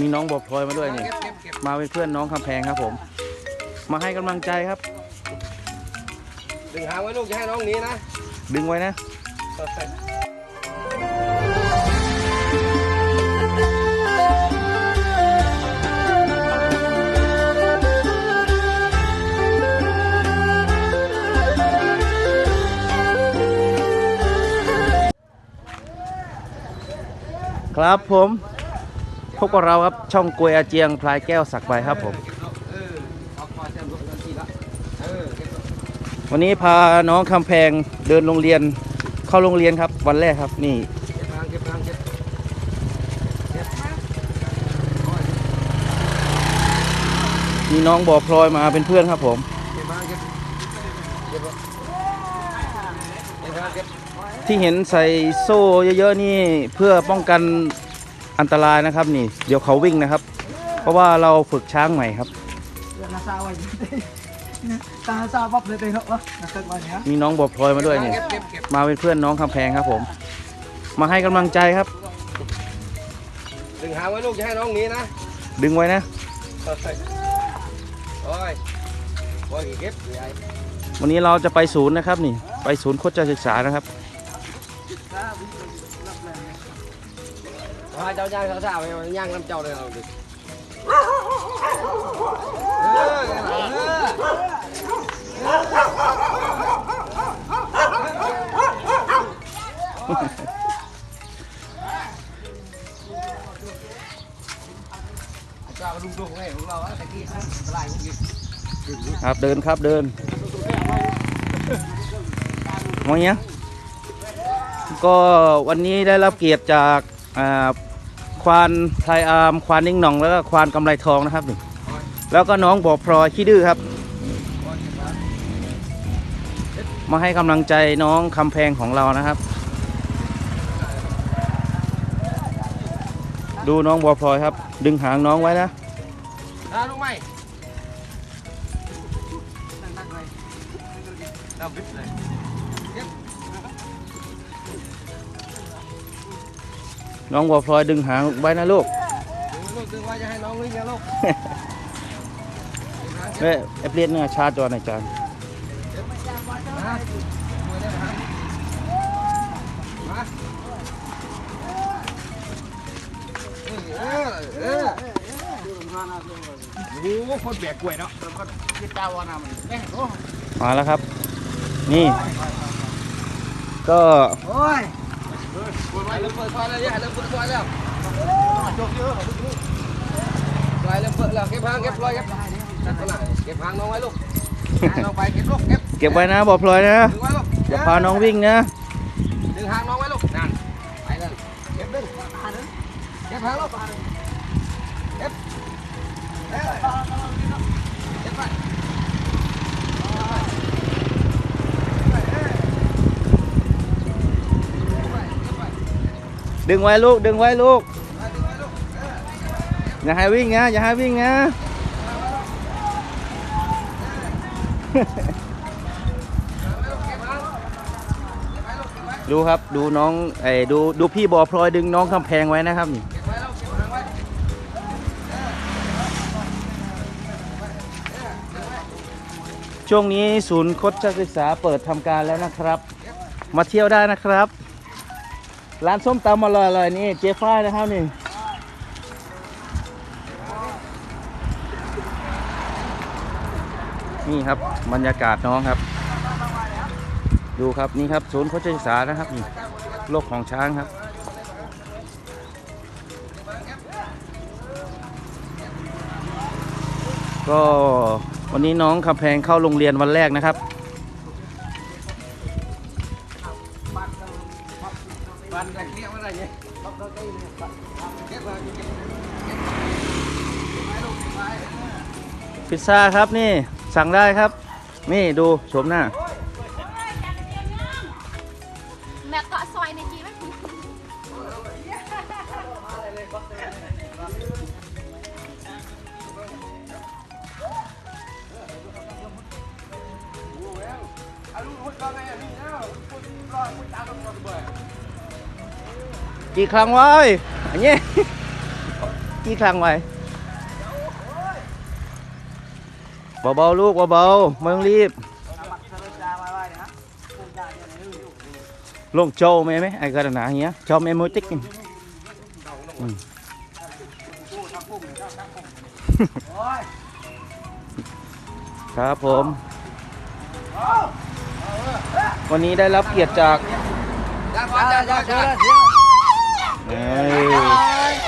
มีน้องบอกพลอยมาด้วยนี่เก็บเก็บเก็บมาเป็นเพื่อนน้องคำแพงครับผม มาให้กำลังใจครับ ดึงหางไว้ลูกอย่าให้น้องหนีนะ ดึงไว้นะครับผม พบกับเราครับช่องกวยอาเจียงพลายแก้วสักใบครับผม วันนี้พาน้องคำแพงเดินโรงเรียนเข้าโรงเรียนครับ วันแรกครับนี่มีน้องบอกพลอยมาเป็นเพื่อนครับผมที่เห็นใส่โซ่เยอะๆนี่เพื่อป้องกัน อันตรายนะครับนี่ เดี๋ยวเขาวิ่งนะครับ เพราะว่าเราฝึกช้างใหม่ครับ nasawa yun. Nakasabap na tayo, oh. Nakagwa niya. มีน้องบอกพลอยมาด้วยนี่เก็บเก็บเก็บมาเป็นเพื่อนน้องคำแพงครับผม มาให้กำลังใจครับ ดึงหางไว้ลูกอย่าให้น้องหนีนะ ดึงไว้นะโอ้ยโอ้ยเก็บใหญ่วันนี้เราจะไปศูนย์นะครับนี่ ไปศูนย์โคชศึกษานะครับ พาเจ้าย่างเขาสาวไปย่างน้ำเจ้าเลยเอาดิเออเออเจ้าลุงดุงให้ของเราตะกี้ข้างลายพวกนี้ครับเดินครับเดินมองเนี้ยก็วันนี้ได้รับเกียรติจาก ควานไทยอาร์มควานนิ่งหน่อง แล้วก็ควานกำไรทองนะครับนี่แล้วก็น้องบอกพลอยขี้ดื้อครับ มาให้กำลังใจน้องคำแพงของเรานะครับ ดูน้องบัวพลอยครับ ดึงหางน้องไว้นะอ่าลงไม่เราบิดเลย น้องบัวพลอยดึงหางไว้นะลูกดึงลูกดึงไว้จะให้น้องวิ่งนะลูกเอ้ยแอปเลียนเนี่ยชาร์จจอหน่อยจานมามาเออเออโอ้โหคนแบกกล้วยเนาะแล้วก็คิดตาวานามันแม่โอ้มาแล้วครับ นี่ ก็ Oy! เปิดไฟแล้วเปิดไฟแล้วเนี่ยเริ่มเปิดไฟแล้วไฟแล้วเปิดแล้วเก็บหางเก็บรอยเก็บเก็บหางน้องไว้ลูกน้องไปเก็บลูกเก็บเก็บไว้นะบัวพลอยนะดึงไว้ลูกอย่าพาน้องวิ่งนะดึงหางน้องไว้ลูกนั่นไปเลยเก็บดึงเก็บหางลูกเก็บเก็บไป ดึงไว้ลูก ดึงไว้ลูก อย่าให้วิ่งนะ อย่าให้วิ่งนะ ดูครับ ดูน้องไอ้ดู ดูพี่บอพลอยดึงน้องคำแพงไว้นะครับนี่ช่วงนี้ศูนย์คชศึกษาเปิดทำการแล้วนะครับ มาเที่ยวได้นะครับ ร้านส้มตำอร่อยๆนี่เจ๊ฝ้านะครับนี่นี่ครับบรรยากาศน้องครับ ดูครับนี่ครับศูนย์โคชศึกษานะครับนี่โลกของช้างครับ ก็วันนี้น้องคำแพงเข้าโรงเรียนวันแรกนะครับ ซาครับนี่สั่งได้ครับ นี่ดูชมหน้า แม่กาะซอยในจีมคกี่ครั้งไว้อันนี้กี่ครั้งไว้ เบาๆลูกเบาๆไม่ต้องรีบลงโจมไหมไอ้กระนาเงี้ยโจมเอมติกครับผม วันนี้ได้รับเกียรติจากเฮ้ย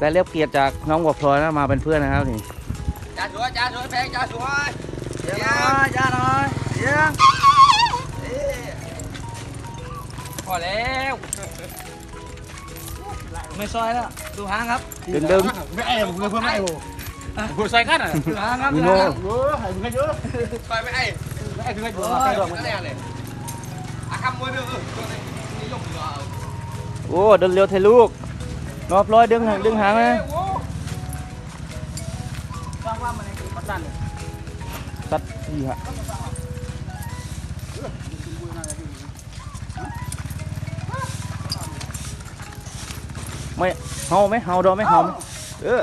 ได้รับเกียรติจากน้องบัวพลอยนะมาเป็นเพื่อนนะครับนี่จ้าสวยจ้าสวยแพงจ้าสวยเดี๋ยวหน่อยจ้าหน่อยเดี๋ยวพอแล้วไม่ซอยแล้วดูหางครับเป็นเดิมไม่แอบผมเลยเพื่อนไม่แอบผมกูใส่กันอะดูหางครับมีดูโม่หางใส่ไม่ไอ้ไม่ไอ้คือไม่ถูกนั่นแหละเลยอะคำมวยเด้อนี่ยกเหรอโอ้เดินเร็วเทลูก นองพลอยดึงหางดึงหางนะฟังว่ามันคือปัสสันตัดอีฮะไม่เฮาไหมเฮาดอไหมเฮาไหมเออ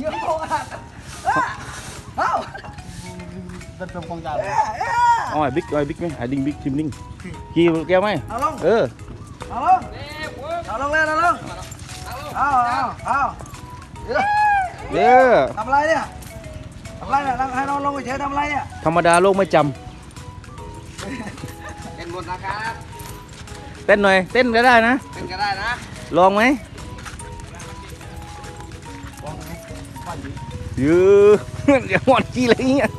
เยอะมากเอ้าเป็นเป็นของยาวอ๋อบิ๊กไอ๋อบิ๊กไหมไอ้ดิงบิ๊กทิมดิงกี่แก้วไหมเอาลงเออเอาลง เอาลงเลยเอาลงเอาเอาเอาเดี๋ยวเย้ทำอะไรเนี่ยทำอะไรเนี่ยให้น้องลงไปเฉยทำอะไรเนี่ยธรรมดาโลกไม่จเป็นหมดนะครับำเต้นหน่อยเต้นก็ได้นะเป็นก็ได้นะลองไหมยือเดี๋ยวหมดจีอะไรเงี้ยย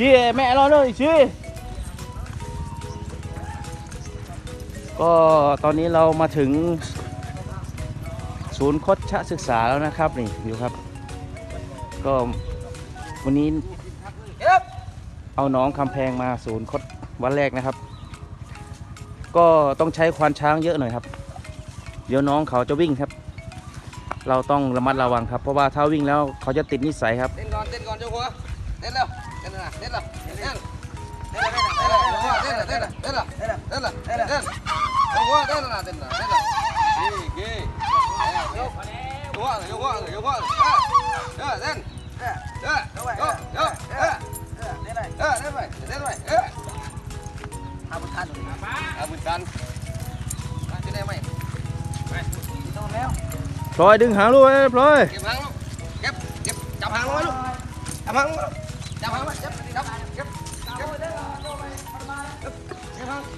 chia mẹ nó rồi chia ก็ตอนนี้เรามาถึงศูนย์คดชะศึกษาแล้วนะครับนี่ดูครับ ก็วันนี้เอาน้องคำแพงมาศูนย์คดวันแรกนะครับ ก็ต้องใช้ควานช้างเยอะหน่อยครับ เดี๋ยวน้องเขาจะวิ่งครับ เราต้องระมัดระวังครับ เพราะว่าถ้าวิ่งแล้วเขาจะติดนิสัยครับเต้นก่อนเต้นก่อนเจ้าหัวเต้นแล้ว rồi, đừng hạ luôn em rồi kẹp hàng luôn, kẹp kẹp chọc hàng luôn. Luôn chọc hàng luôn.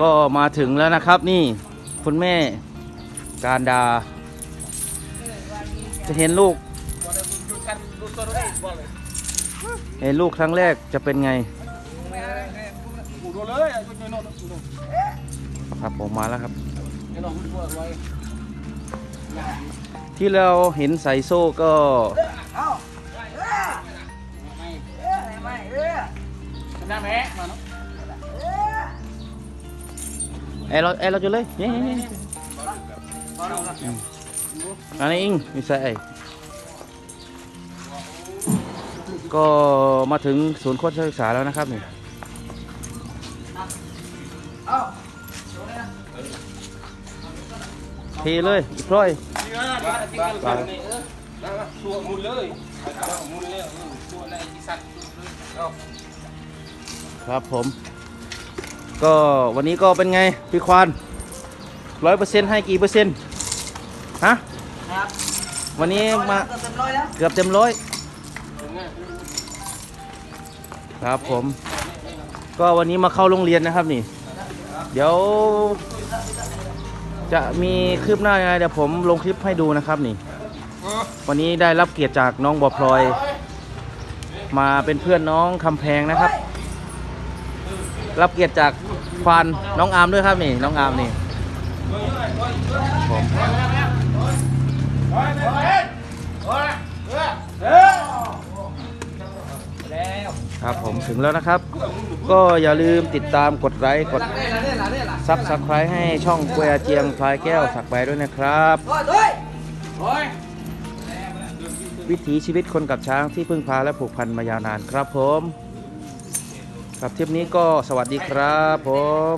ก็มาถึงแล้วนะครับนี่คุณแม่การดา จะเห็นลูก เห็นลูกครั้งแรกจะเป็นไงครับผมมาแล้วครับ ที่เราเห็นใส่โซ่ก็เอ้าเอ้ยเอ้ยไม่เอ้ยจ้าแม่มาเนาะเอ้ยเอยเราเอเราจุดเลยนี่นี่นี่อันนี้อิงมีใส่ก็มาถึงศูนย์โคชศึกษาแล้วนะครับนี่ ทเลยอีกร้อยชัวมุนเลยมุนเลยชัวในอีสัตว์ครับผม ก็วันนี้ก็เป็นไง พี่ควานร้อยเปอร์เซ็นต์ให้กี่เปอร์เซ็นต์ฮะครับวันนี้มาเกือบเต็มร้อยครับผม ก็วันนี้มาเข้าโรงเรียนนะครับนี่ เดี๋ยว จะมีคืบหน้ายังไงเดี๋ยวผมลงคลิปให้ดูนะครับนี่ วันนี้ได้รับเกียรติจากน้องบัวพลอย มาเป็นเพื่อนน้องคำแพงนะครับ รับเกียรติจากควานน้องอาร์มด้วยครับนี่น้องอาร์มนี่ผมครับผมถึงแล้วนะครับ ก็อย่าลืมติดตามกดไลค์กด ซับสไครต์ให้ช่องกวยอาเจียงพลายแก้วสักใบด้วยนะครับ Rồi, thôi. Rồi. วิถีชีวิตคนกับช้างที่พึ่งพาและผูกพันมายาวนานครับผมกับทริปนี้ก็สวัสดีครับผม